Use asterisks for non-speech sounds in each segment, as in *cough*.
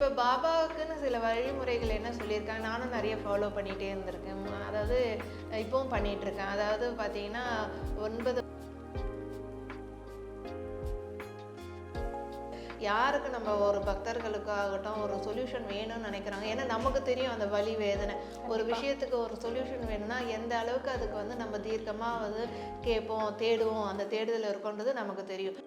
இப்போ பாபாவுக்குன்னு சில வழிமுறைகள் என்ன சொல்லியிருக்காங்க? நானும் நிறைய ஃபாலோ பண்ணிகிட்டே இருந்திருக்கேன். அதாவது இப்போவும் பண்ணிட்டு இருக்கேன் அதாவது பார்த்தீங்கன்னா ஒன்பது யாருக்கு நம்ம ஒரு பக்தர்களுக்காகட்டும் ஒரு சொல்யூஷன் வேணும்னு நினைக்கிறாங்க? ஏன்னா நமக்கு தெரியும் அந்த வலி வேதனை. ஒரு விஷயத்துக்கு ஒரு சொல்யூஷன் வேணும்னா எந்த அளவுக்கு அதுக்கு வந்து நம்ம தீர்க்கமாக வந்து கேட்போம் தேடுவோம். அந்த தேடுதல் இருக்கோன்றது நமக்கு தெரியும்.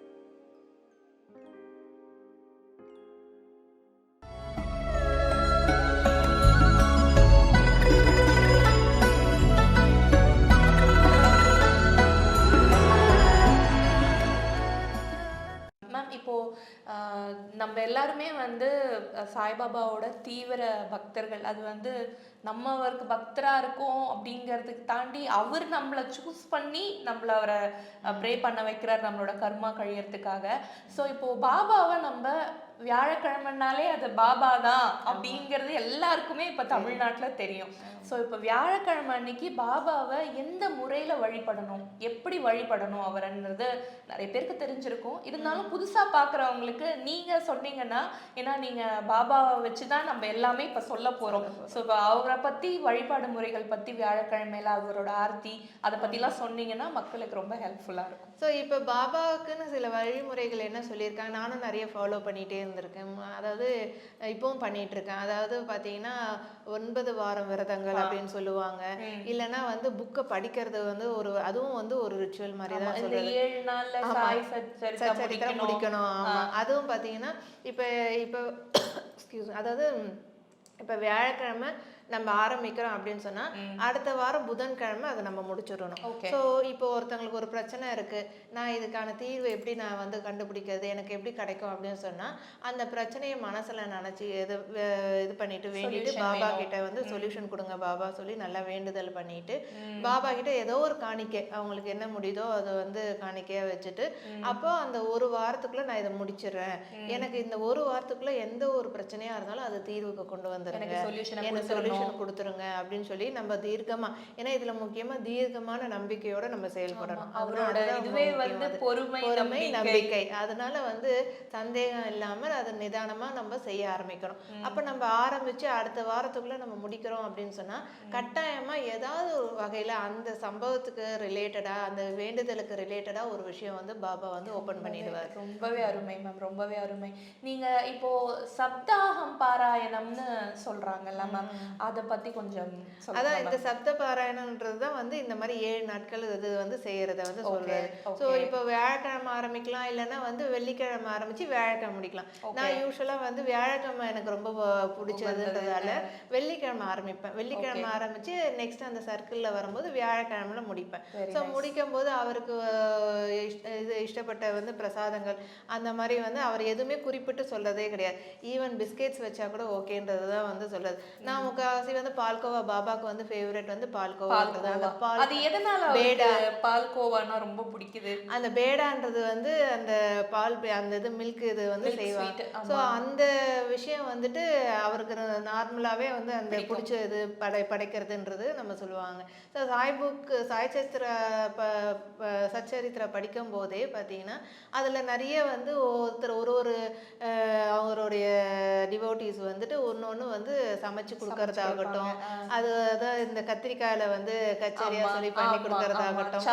எல்லாருமே வந்து சாய்பாபாவோட தீவிர பக்தர்கள். அது வந்து நம்ம அவருக்கு பக்தராக இருக்கோம் அப்படிங்கிறதுக்கு தாண்டி அவர் நம்மளை சூஸ் பண்ணி நம்மள அவரை ப்ரே பண்ண வைக்கிறார் நம்மளோட கர்மா கழியறதுக்காக. ஸோ இப்போ பாபாவை நம்ம வியாழக்கிழமைனாலே அது பாபா தான் அப்படிங்கிறது எல்லாருக்குமே இப்போ தமிழ்நாட்டில் தெரியும். ஸோ இப்போ வியாழக்கிழமை அன்னைக்கு பாபாவை எந்த முறையில் வழிபடணும்? எப்படி வழிபடணும் அவரன்றது நிறைய பேருக்கு தெரிஞ்சிருக்கும். இருந்தாலும் புதுசாக பார்க்குறவங்களுக்கு நீங்கள் சொன்னீங்கன்னா ஏன்னா நீங்கள் பாபாவை வச்சு தான் நம்ம எல்லாமே இப்போ சொல்ல போகிறோம் ஸோ இப்போ அவரை பற்றி வழிபாடு முறைகள் பற்றி வியாழக்கிழமையில அவரோட ஆர்த்தி அதை பற்றிலாம் சொன்னீங்கன்னா மக்களுக்கு ரொம்ப ஹெல்ப்ஃபுல்லாக இருக்கும். ஸோ இப்போ பாபாவுக்குன்னு சில வழிமுறைகள் என்ன சொல்லியிருக்காங்க? நானும் நிறைய ஃபாலோ பண்ணிகிட்டே இருந்திருக்கேன். அதாவது இப்போவும் பண்ணிட்டு இருக்கேன் அதாவது பார்த்தீங்கன்னா ஒன்பது வாரம் விரதங்கள் அப்படின்னு சொல்லுவாங்க. இல்லைன்னா வந்து புக்கை படிக்கிறது வந்து ஒரு அதுவும் வந்து ஒரு ரிச்சுவல் மாதிரி தான் சச்சரித்திரம் முடிக்கணும். முடிக்கணும். ஆமா. அதுவும் பார்த்தீங்கன்னா இப்போ இப்போ எக்ஸ்கியூஸ் அதாவது இப்போ வியாழக்கிழமை நம்ம ஆரம்பிக்கிறோம் அப்படின்னு சொன்னா அடுத்த வாரம் புதன்கிழமை அதை நம்ம முடிச்சிடணும். ஸோ இப்போ ஒருத்தங்களுக்கு ஒரு பிரச்சனை இருக்கு. நான் இதுக்கான தீர்வு எப்படி நான் வந்து கண்டுபிடிக்கிறது எனக்கு எப்படி கிடைக்கும் அப்படின்னு சொன்னா அந்த பிரச்சனையை மனசுல நினைச்சு இது இது பண்ணிட்டு வேண்டிட்டு பாபா. கிட்ட வந்து சொல்யூஷன் கொடுங்க பாபா சொல்லி நல்லா வேண்டுதல் பண்ணிட்டு பாபா கிட்ட ஏதோ ஒரு காணிக்கை அவங்களுக்கு என்ன முடியுதோ அதை வந்து காணிக்கையா வச்சுட்டு அப்போ அந்த ஒரு வாரத்துக்குள்ள நான் இதை முடிச்சிடுறேன். எனக்கு இந்த ஒரு வாரத்துக்குள்ள எந்த ஒரு பிரச்சனையா இருந்தாலும் அது தீர்வுக்கு கொண்டு வந்துருங்க. எனக்கு சொல்யூஷனை கொடுத்துருங்க அப்படின்னு சொல்லி நம்ம தீர்க்கமா ஏன்னா இதுல முக்கியமா தீர்க்கமான நம்பிக்கையோட நம்ம செயல்படணும். அவரோட இதுவே வந்து. பொறுமை பொறுமை நம்பிக்கை. அதனால வந்து சந்தேகம் இல்லாம அதை நிதானமா நம்ம செய்ய ஆரம்பிக்கணும். அப்ப நம்ம ஆரம்பிச்சு அடுத்த வாரத்துக்குள்ள நம்ம முடிக்கிறோம் அப்படின்னு சொன்னா கட்டாயமா ஏதாவது ஒரு வகையில அந்த சம்பவத்துக்கு ரிலேட்டடா அந்த வேண்டுதலுக்கு ரிலேட்டடா ஒரு விஷயம் வந்து பாபா வந்து ஓபன் பண்ணிடுவார். ரொம்பவே அருமை மேம் ரொம்பவே அருமை. நீங்க இப்போ சப்தாகம் பாராயணம்னு சொல்றாங்கல்ல மேம் அத பத்தி கொஞ்சம் அதான் இந்த சப்த பாராயணன்றது தான் வந்து இந்த மாதிரி ஏழு நாட்கள் இது வந்து செய்யறத வந்து okay. ஸோ இப்போ வியாழக்கிழமை ஆரம்பிக்கலாம் இல்லைன்னா வந்து வெள்ளிக்கிழமை ஆரம்பிச்சு வியாழக்கிழமை முடிக்கலாம். நான் யூஸ்வலா வந்து வியாழக்கிழமை எனக்கு ரொம்ப பிடிச்சதுன்றதால வெள்ளிக்கிழமை ஆரம்பிப்பேன். வெள்ளிக்கிழமை ஆரம்பிச்சு நெக்ஸ்ட் அந்த சர்க்கிள்ல வரும்போது வியாழக்கிழமைல முடிப்பேன். ஸோ முடிக்கும் போது அவருக்கு இது இஷ்டப்பட்ட வந்து பிரசாதங்கள் அந்த மாதிரி வந்து அவர் எதுவுமே குறிப்பிட்டு சொல்றதே கிடையாது. ஈவன் பிஸ்கெட்ஸ் வச்சா கூட ஓகேன்றது தான் வந்து சொல்றது. நான் முக்கால்வாசி வந்து பால்கோவா பாபாக்கு வந்து ஃபேவரட் வந்து அந்த பால்கோவா. பால் அது எதனால பேடா. பால்கோவானா ரொம்ப பிடிக்குது? அந்த பேடான்றது வந்து அந்த பால் அந்த இது மில்க் இது வந்து செய்வாங்க. ஸோ அந்த விஷயம் வந்துட்டு அவருக்கு நார்மலாவே வந்து அந்த பிடிச்ச இது படை படைக்கிறதுன்றது நம்ம சொல்லுவாங்க. ஸோ சாய் புக் சாய் சத்திர ப சச்சரித்திர படிக்கும் போதே பார்த்தீங்கன்னா அதில் நிறைய வந்து ஒருத்தர் ஒரு ஒரு அவருடைய டிவோட்டிஸ் வந்துட்டு ஒன்று ஒன்று வந்து சமைச்சு கொடுக்கறதாகட்டும் அது அதான் இந்த கத்திரிக்காயில வந்து கச்சேரியா சொல்லி பண்ணி கொடுக்கறதாகட்டும்.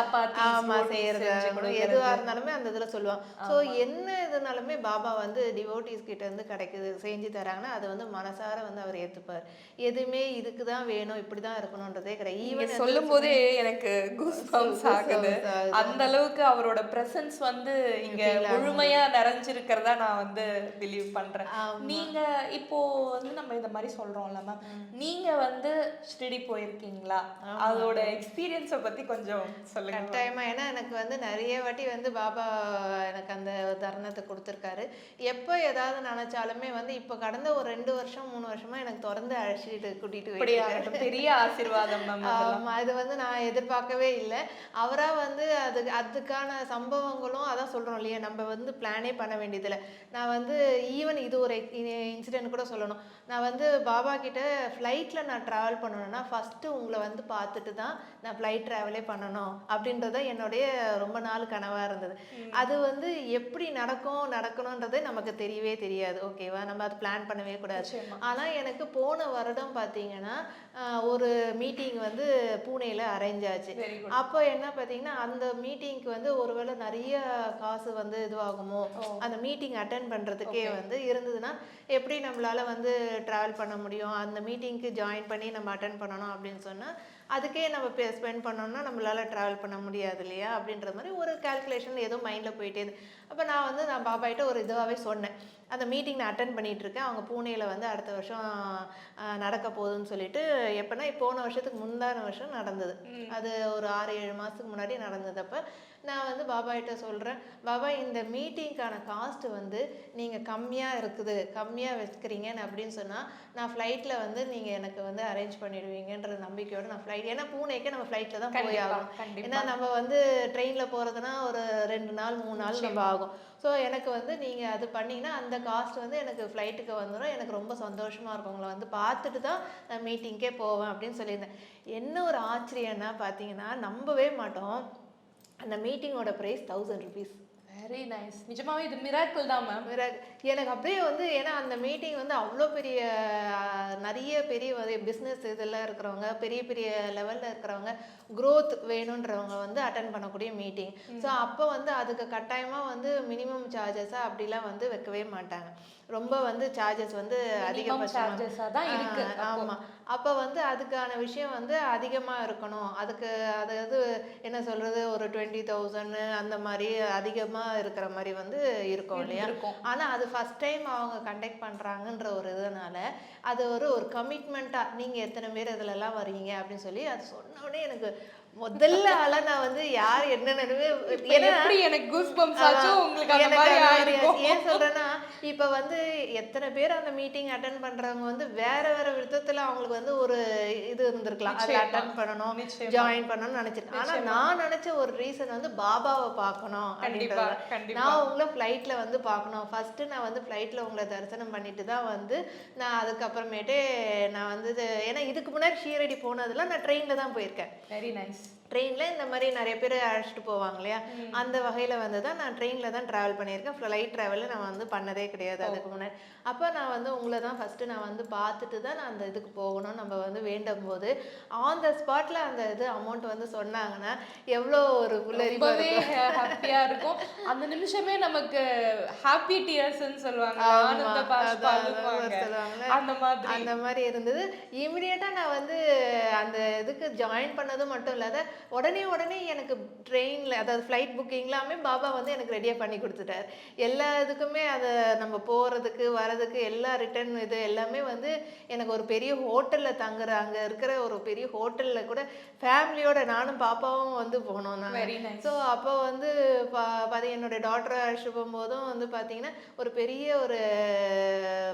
ஆமா. செய்யறதாகட்டும். எதுவா இருந்தாலுமே அந்த இதுல சொல்லுவாங்க. சோ என்ன இதுனாலுமே பாபா வந்து டிவோட்டிஸ் கிட்ட இருந்து கிடைக்குது செஞ்சு தராங்கன்னா அதை வந்து மனசார வந்து அவர் ஏத்துப்பார். எதுவுமே இதுக்கு தான் வேணும் இப்படிதான் இருக்கணும்ன்றதே கிடையாது. ஈவன் சொல்லும் போதே எனக்கு *laughs* கூஸ் பம்ப்ஸ் ஆகுது. ஆகுது. அந்த அளவுக்கு அவரோட பிரசன்ஸ் வந்து இங்க முழுமையா நிறைஞ்சிருக்கிறதா நான் வந்து பிலீவ் பண்றேன். நீங்க இப்போ வந்து நம்ம இந்த மாதிரி சொல்றோம்ல மேம் நீங்க வந்து ஸ்டடி போயிருக்கீங்களா? அதோட எக்ஸ்பீரியன்ஸ பத்தி கொஞ்சம் சொல்லுங்க. கட்டாயமா ஏன்னா எனக்கு வந்து நிறைய வாட்டி வந்து பாபா எனக்கு அந்த தருணத்தை கொடுத்துருக்காரு. எப்போ ஏதாவது நினைச்சாலுமே வந்து இப்போ கடந்த ஒரு ரெண்டு வருஷம் மூணு வருஷமா எனக்கு தொடர்ந்து அழைச்சிட்டு கூட்டிட்டு பெரிய ஆசீர்வாதம் மேம் ஆமா அது வந்து நான் எதிர்பார்க்கவே இல்லை. அவரா வந்து அது அதுக்கான சம்பவங்களும் அதான் சொல்றோம் இல்லையா? நம்ம வந்து பிளானே பண்ண வேண்டியதில்லை. நான் வந்து ஈவன் இது ஒரு இன்சிடென்ட் கூட சொல்லணும். நான் வந்து பாபா கிட்ட ஃப்ளைட்டில் நான் ட்ராவல் பண்ணணும்னா ஃபஸ்ட்டு உங்களை வந்து பார்த்துட்டு தான் நான் ஃப்ளைட் ட்ராவலே பண்ணணும் அப்படின்றது என்னுடைய ரொம்ப நாள் கனவாக இருந்தது. அது வந்து எப்படி நடக்கும் நடக்கணுன்றது நமக்கு தெரியவே தெரியாது. ஓகேவா நம்ம அது பிளான் பண்ணவே கூடாது. ஆனால் எனக்கு போன வருடம் பார்த்தீங்கன்னா ஒரு மீட்டிங் வந்து பூனேல அரேஞ்ச் ஆச்சு அப்போ என்ன பார்த்தீங்கன்னா அந்த மீட்டிங்க்கு வந்து ஒருவேளை நிறைய காசு வந்து இதுவாகுமோ? அந்த மீட்டிங் அட்டன் பண்ணுறதுக்கே வந்து இருந்ததுன்னா எப்படி நம்மளால வந்து ட்ராவல் பண்ண முடியும்? அந்த மீட்டிங்க்கு ஜாயின் பண்ணி நம்ம அட்டன் பண்ணணும் அப்படின்னு சொன்னால் அதுக்கே நம்ம ஸ்பெண்ட் பண்ணோம்னா நம்மளால ட்ராவல் பண்ண முடியாது இல்லையா? அப்படின்ற மாதிரி ஒரு கால்குலேஷன் ஏதோ மைண்டில் போயிட்டே அப்போ நான் வந்து நான் பாபாயிட்ட ஒரு இதுவாகவே சொன்னேன். அந்த மீட்டிங் நான் அட்டன் பண்ணிட்டு இருக்கேன். அவங்க பூனேல வந்து அடுத்த வருஷம் நடக்க போகுதுன்னு சொல்லிட்டு எப்போனா போன வருஷத்துக்கு முந்தான வருஷம் நடந்தது. அது ஒரு ஆறு ஏழு மாதத்துக்கு முன்னாடி நடந்தது. அப்போ நான் வந்து பாபாயிட்ட சொல்கிறேன் பாபா இந்த மீட்டிங்க்கான காஸ்ட் வந்து நீங்கள் கம்மியாக இருக்குது. கம்மியாக வச்சுக்கிறீங்கன்னு அப்படின்னு சொன்னால் நான் ஃப்ளைட்டில் வந்து நீங்கள் எனக்கு வந்து அரேஞ்ச் பண்ணிடுவீங்கன்ற நம்பிக்கையோட நான் ஃப்ளைட் ஏன்னா பூனேக்கு நம்ம ஃப்ளைட்டில் தான் போய் கண்டிப்பா ஏன்னா நம்ம வந்து ட்ரெயினில் போகிறதுனா ஒரு ரெண்டு நாள் மூணு நாள் நம்ம ஆகும். ஸோ எனக்கு வந்து நீங்கள் அது பண்ணீங்கன்னா அந்த காஸ்ட் வந்து எனக்கு ஃப்ளைட்டுக்கு வந்துடும் எனக்கு ரொம்ப சந்தோஷமாக இருக்கும். உங்களை வந்து பார்த்துட்டு தான் நான் மீட்டிங்க்கே போவேன் அப்படின்னு சொல்லியிருந்தேன். என்ன ஒரு ஆச்சரியம்னா பார்த்தீங்கன்னா நம்பவே மாட்டோம். அந்த மீட்டிங்கோட price thousand rupees very nice நிஜமாவே இது மிராக்கிள் தான் மேம் எனக்கு அப்படியே வந்து ஏன்னா அந்த மீட்டிங் வந்து அவ்வளோ பெரிய நிறைய பெரிய பிஸ்னஸ் இதெல்லாம் இருக்கிறவங்க பெரிய பெரிய லெவலில் இருக்கிறவங்க growth வேணுன்றவங்க வந்து அட்டன் பண்ணக்கூடிய மீட்டிங் ஸோ அப்போ வந்து அதுக்கு கட்டாயமாக வந்து மினிமம் சார்ஜஸாக அப்படிலாம் வந்து வைக்கவே மாட்டாங்க. ரொம்ப வந்து சார்ஜஸ் வந்து அதிகபட்சமாக சார்ஜஸா தான் இருக்கு. ஆ, ஆமா. அப்போ வந்து அதுக்கான விஷயம் வந்து அதிகமா இருக்கணும். அதுக்கு அதாவது என்ன சொல்றது? ஒரு டுவெண்ட்டி தௌசண்ட் அந்த மாதிரி அதிகமா இருக்கிற மாதிரி வந்து இருக்கும் இல்லையா? இருக்கும் ஆனா அது ஃபர்ஸ்ட் டைம் அவங்க கண்டக்ட் பண்றாங்கன்ற ஒரு இதனால அது ஒரு ஒரு கமிட்மெண்ட்டா நீங்க எத்தனை பேர் இதுல எல்லாம் வருவீங்க அப்படின்னு சொல்லி அது சொன்ன உடனே எனக்கு முதல்ல ஆளா நான் வந்து யார் இப்ப எப்படி எனக்கு கூஸ் பம்ப்ஸ். உங்களுக்கு அந்த மாதிரி. ஏன் சொல்றேன்னா இப்ப வந்து எத்தனை பேர் அந்த மீட்டிங் அட்டன் பண்றவங்க வந்து வேற வேற விதத்துல அவங்களுக்கு வந்து ஒரு இது இருந்திருக்கலாம் நிச்சயமா. அட்டன் பண்ணணும். ஜாயின் பண்ணணும்னு நினைச்சிருக்கேன் ஆனா நான் நினைச்ச ஒரு ரீசன் வந்து பாபாவை பார்க்கணும் அப்படின்றது நான் உங்களை ஃப்ளைட்ல வந்து பார்க்கணும் ஃபர்ஸ்ட் நான் வந்து ஃப்ளைட்ல உங்களை தரிசனம் பண்ணிட்டு தான் வந்து நான் அதுக்கப்புறமேட்டு நான் வந்து ஏன்னா இதுக்கு முன்னாடி ஷீரடி போனதெல்லாம் நான் ட்ரெயின்ல தான் போயிருக்கேன். வெரி நைஸ் ட்ரெயினில் இந்த மாதிரி நிறைய பேர் அழைச்சிட்டு போவாங்க இல்லையா அந்த வகையில் வந்து தான் நான் ட்ரெயினில் தான் ட்ராவல் பண்ணியிருக்கேன். ஃப்ளைட் ட்ராவலில் நான் வந்து பண்ணதே கிடையாது அதுக்கு முன்னாடி. அப்போ நான் வந்து உங்களை தான் ஃபஸ்ட்டு நான் வந்து பார்த்துட்டு தான் நான் அந்த இதுக்கு போகணும். நம்ம வந்து வேண்டும் போது ஆன் த ஸ்பாட்டில் அந்த இது அமௌண்ட் வந்து சொன்னாங்கன்னா எவ்வளோ ஒரு புல்லரிப்பு ரொம்பவே ஹாப்பியா இருக்கும். அந்த நிமிஷமே நமக்கு ஹாப்பி டியர்ஸ்னு சொல்லுவாங்க. அந்த மாதிரி. அந்த மாதிரி இருந்தது. இமிடியேட்டாக நான் வந்து அந்த இதுக்கு ஜாயின் பண்ணதும் மட்டும் இல்லாத உடனே உடனே எனக்கு ட்ரெயினில் அதாவது ஃப்ளைட் புக்கிங்லாமே பாபா வந்து எனக்கு ரெடியாக பண்ணி கொடுத்துட்டார். எல்லா இதுக்குமே அதை நம்ம போகிறதுக்கு வரதுக்கு எல்லா ரிட்டர்ன் இது எல்லாமே வந்து எனக்கு ஒரு பெரிய ஹோட்டலில் தங்குற அங்கே இருக்கிற ஒரு பெரிய ஹோட்டலில் கூட ஃபேமிலியோட நானும் பாப்பாவும் வந்து போனோம் நைஸ் ஸோ அப்போ வந்து பா பாதி என்னுடைய டாக்டர் அழைச்சிட்டு போகும்போதும் வந்து பார்த்தீங்கன்னா ஒரு பெரிய ஒரு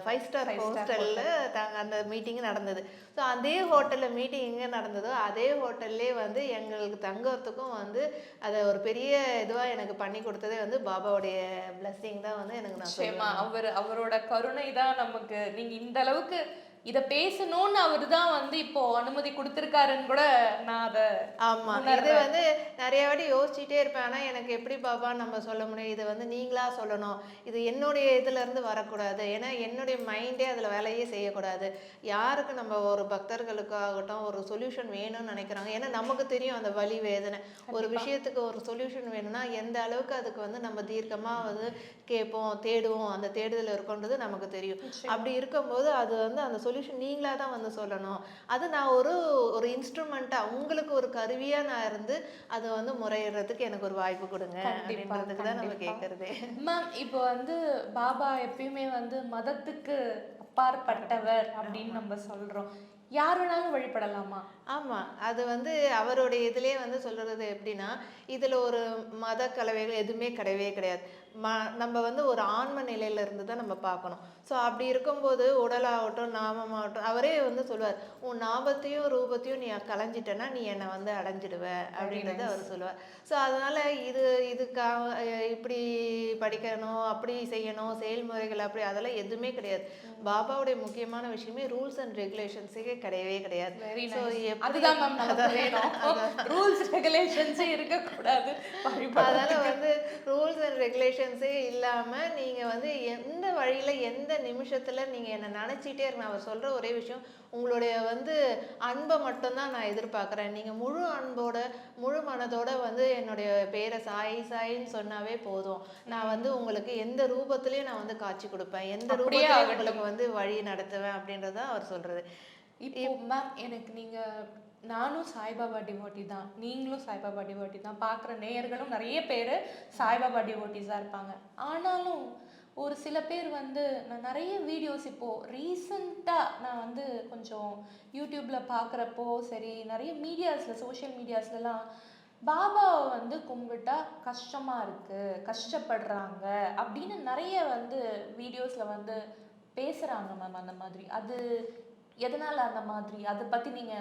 ஃபைவ் ஸ்டார் ஹோட்டலில் தாங்க அந்த மீட்டிங் நடந்தது. ஸோ அதே ஹோட்டலில் மீட்டிங் எங்கே நடந்ததோ அதே ஹோட்டல்லே வந்து எங்களுக்கு தங்கறதுக்கும் வந்து அதை ஒரு பெரிய இதுவாக எனக்கு பண்ணி கொடுத்ததே வந்து பாபாவுடைய blessing தான் வந்து எனக்கு நான் அவர் அவரோட கருணை தான் நமக்கு. நீங்க இந்த அளவுக்கு இத பேசணும்னு அவர் தான் வந்து இப்போ அனுமதி கொடுத்திருக்காருன்னு கூட நான் அத ஆமா. இது. வந்து நிறைய வாட்டி யோசிச்சுட்டே இருப்பேன். ஆனா எனக்கு எப்படி பாபா நம்ம சொல்ல முடியும்? இது வந்து நீங்களா சொல்லணும். இது என்னுடைய இதுல இருந்து வரக்கூடாது. ஏன்னா என்னுடைய மைண்டே அதுல வேலையே செய்யக்கூடாது. யாருக்கு நம்ம ஒரு பக்தர்களுக்காகட்டும் ஒரு சொல்யூஷன் வேணும்னு நினைக்கிறாங்க? ஏன்னா நமக்கு தெரியும் அந்த வலி வேதனை. ஒரு விஷயத்துக்கு ஒரு சொல்யூஷன் வேணும்னா எந்த அளவுக்கு அதுக்கு வந்து நம்ம தீர்க்கமா வந்து கேட்போம் தேடுவோம். அந்த தேடுதல் இருக்குன்றது நமக்கு தெரியும். அப்படி இருக்கும்போது அது வந்து அந்த சொல்யூஷன் நீங்களா தான் வந்து சொல்லணும். அது நான் ஒரு ஒரு இன்ஸ்ட்ருமெண்ட்டா உங்களுக்கு ஒரு கருவியா நான் இருந்து அதை வந்து முறையிடுறதுக்கு எனக்கு ஒரு வாய்ப்பு கொடுங்க அப்படின்றதுக்கு தான் நம்ம. கேட்கறதே மேம் இப்போ வந்து பாபா எப்பயுமே வந்து மதத்துக்கு அப்பாற்பட்டவர் அப்படின்னு நம்ம சொல்றோம். யார் வேணாலும் வழிபடலாமா? ஆமா அது வந்து அவருடைய இதுலயே வந்து சொல்றது எப்படின்னா இதுல ஒரு மத கலவைகள் எதுவுமே கிடையவே கிடையாது. ம நம்ம வந்து ஒரு ஆன்ம நிலையில இருந்து தான் நம்ம பார்க்கணும். ஸோ அப்படி இருக்கும்போது உடலாகட்டும் நாமமாகட்டும் அவரே வந்து சொல்லுவார் உன் நாமத்தையும் ரூபத்தையும் நீ கலைஞ்சிட்டேன்னா நீ என்னை வந்து அடைஞ்சிடுவ. அப்படின்றத அவர் சொல்லுவார். ஸோ அதனால இது இதுக்காக இப்படி படிக்கணும் அப்படி செய்யணும் செயல்முறைகள் அப்படி அதெல்லாம் எதுவுமே கிடையாது. பாபாவுடைய முக்கியமான விஷயமே ரூல்ஸ் அண்ட் ரெகுலேஷன்ஸே கிடையவே கிடையாது. அதுதான் ரூல்ஸ் ரெகுலேஷன்ஸே *laughs* இருக்கக்கூடாது. அதனால வந்து ரூல்ஸ் அண்ட் ரெகுலேஷன்ஸே இல்லாம நீங்க வந்து எந்த வழியில எந்த நிமிஷத்துல நீங்க என்ன நினைச்சிட்டே இருக்கணும் அவர் சொல்ற ஒரே விஷயம் உங்களுடைய வந்து அன்பை மட்டும்தான் நான் எதிர்பார்க்கறேன். நீங்க முழு அன்போட முழு மனதோட வந்து என்னுடைய பேரை சாய் சாயின்னு சொன்னாவே போதும். நான் வந்து உங்களுக்கு எந்த ரூபத்திலயும் நான் வந்து காட்சி கொடுப்பேன். எந்த ரூபத்திலயும். உங்களுக்கு வந்து வழி நடத்துவேன் அப்படின்றத அவர் சொல்றது. இப்போ மேம் எனக்கு நீங்க நானும் சாய்பாபா டிவோட்டி தான். நீங்களும் சாய்பாபா டிவோட்டி தான். பார்க்குற நேயர்களும் நிறைய பேர் சாய்பாபா டிவோட்டிஸாக இருப்பாங்க. ஆனாலும் ஒரு சில பேர் வந்து நான் நிறைய வீடியோஸ் இப்போ ரீசண்டாக நான் வந்து கொஞ்சம் யூடியூப்ல பார்க்குறப்போ சரி நிறைய மீடியாஸில் சோஷியல் மீடியாஸ்லலாம் பாபாவை வந்து கும்பிட்டா கஷ்டமா இருக்கு கஷ்டப்படுறாங்க அப்படின்னு நிறைய வந்து வீடியோஸ்ல வந்து பேசுறாங்க மேம் அந்த மாதிரி. அது எதனால அந்த மாதிரி? அதை பத்தி நீங்க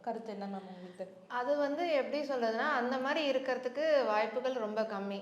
கருத்து என்ன மேம் உங்களுக்கு? அது வந்து எப்படி சொல்றதுன்னா அந்த மாதிரி இருக்கிறதுக்கு வாய்ப்புகள் ரொம்ப கம்மி.